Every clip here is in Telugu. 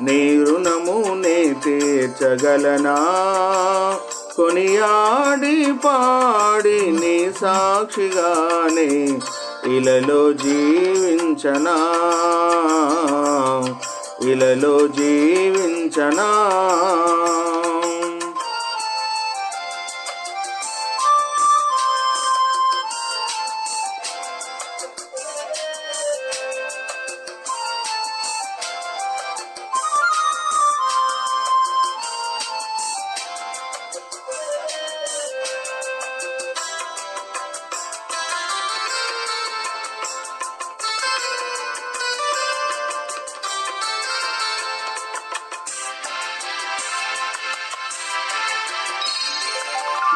నీ రుణము నే తీర్చగలనా? కొనియాడి పాడి నీ సాక్షిగానే ఇలలో జీవించనా? ఇలలో జీవించనా?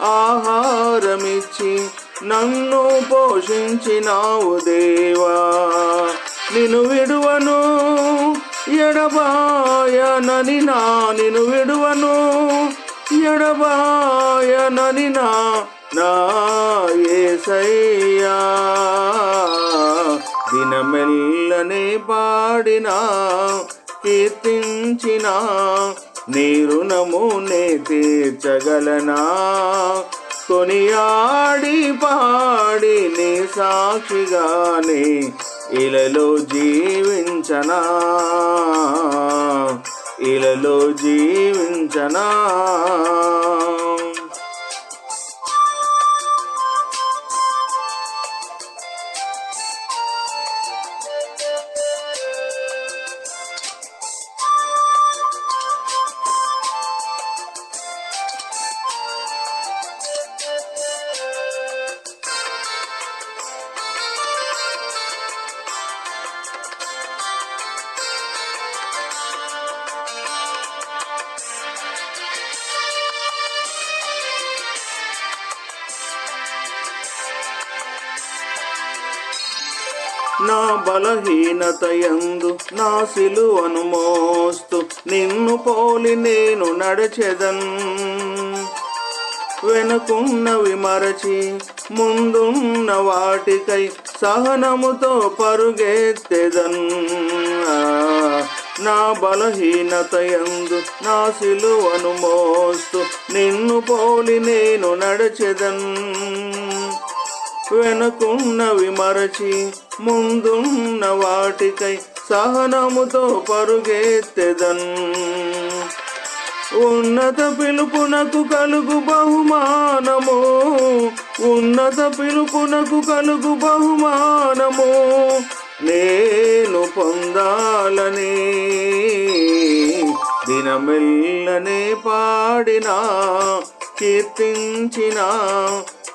ఆహారమిచ్చి నన్ను పోషించినావు దేవా. నిన్ను విడువను ఎడబాయనని నా నిన్ను విడువను ఎడబాయనని నా నా ఏసయ్యా. దినమెల్లనే పాడినా కీర్తించినా నీ రుణము నే తీర్చగలనా? కొనియాడి పాడి నీ సాక్షిగానే ఇలలో జీవించనా? ఇలలో జీవించనా? నా బలహీనత యందు నా సిలువను మోస్తు నిన్ను పోలి నేను నడచెదన్. వెనుకున్నవి మరచి ముందున్న వాటికై సహనముతో పరుగెత్తెదన్. నా బలహీనత యందు నా సిలువను మోస్తు నిన్ను పోలి నేను నడచెదన్. వెనుకున్నవి మరచి ముందున్న వాటికై సహనముతో పరుగెత్తెదన్. ఉన్నత పిలుపునకు కలుగు బహుమానము ఉన్నత పిలుపునకు కలుగు బహుమానము నేను పొందాలని దినమెల్లనే పాడినా కీర్తించినా